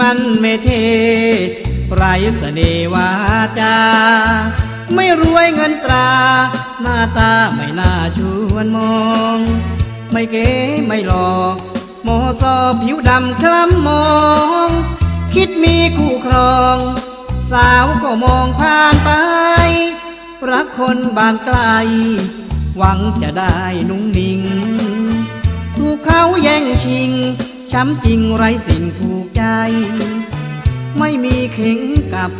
มันไม่เทไรเสน่หวาจา ไม่รวยเงินตรา หน้าตาไม่น่าชวนมอง ไม่เก๋ไม่หลอกหมอซอผิวดำคล้ำมอง คิดมีคู่ครอง สาวก็มองผ่านไป รักคนบานไกล หวังจะได้นุ่งนิ่ง ถูกเขาแย่งชิง ช้ำจริงไรสิ่งถูกใจ ไม่มีเข็งกับ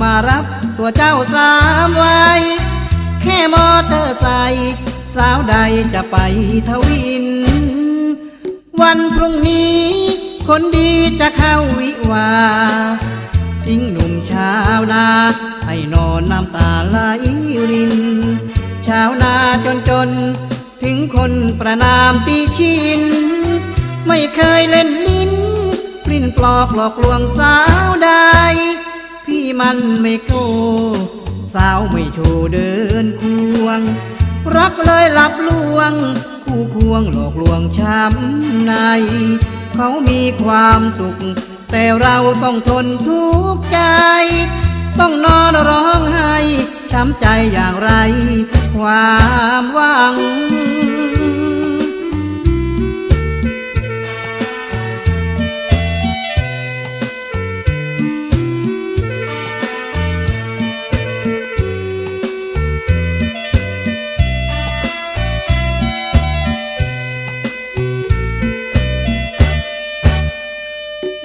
มารับตัวเจ้าสามไว้ แค่มอเตอร์ไซค์สาวใดจะไปทวิน วันพรุ่งนี้ คนดีจะเข้าวิวา ทิ้งหนุ่มชาวนาให้นอนน้ำตาไหลริน ชาวนาจนจน ถึงคนประนามตีชิน ไม่เคยเล่นลิ้นปลิ้นปลอกหลอกลวงสาวใด พี่มันไม่โกสาวไม่โชว์เดินควง รักเลยหลับลวง คู่ควงหลอกลวงช้ำใน เขามีความสุข แต่เราต้องทนทุกข์ใจ ต้องนอนร้องไห้ช้ำใจอย่างไร ความหวัง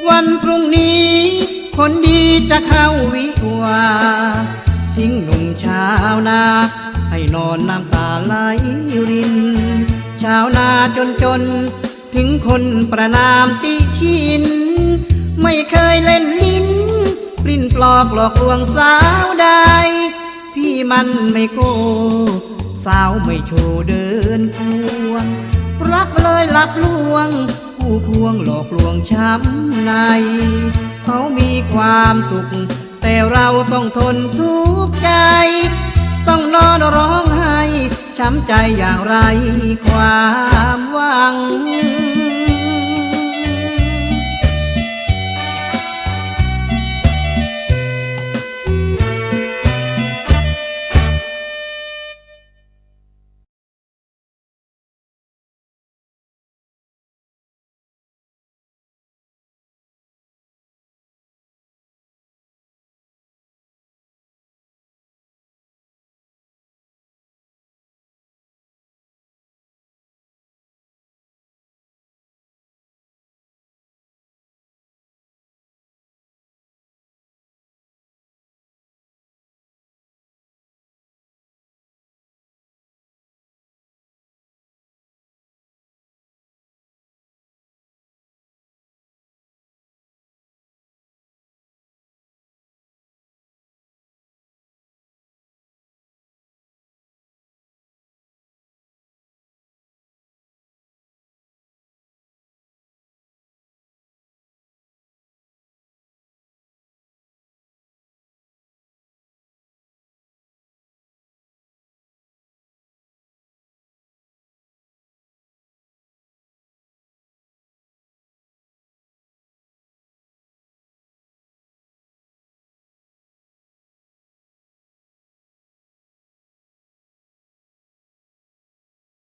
วันพรุ่งนี้ คนดีจะเข้าวิวา ทิ้งหนุ่มชาวนา ให้นอนน้ำตาไหลริน ชาวนาจนจน ถึงคนประนามติชิน ไม่เคยเล่นลิ้นปลิ้นปลอกหลอกลวงสาวใด พี่มันไม่โก สาวไม่โชว์เดินควงรักเลยหลับลวง ผู้ควงหลอกลวงช้ำใน เขามีความสุข แต่เราต้องทนทุกข์ใจ ต้องนอนร้องไห้ ช้ำใจอย่างไรความหวัง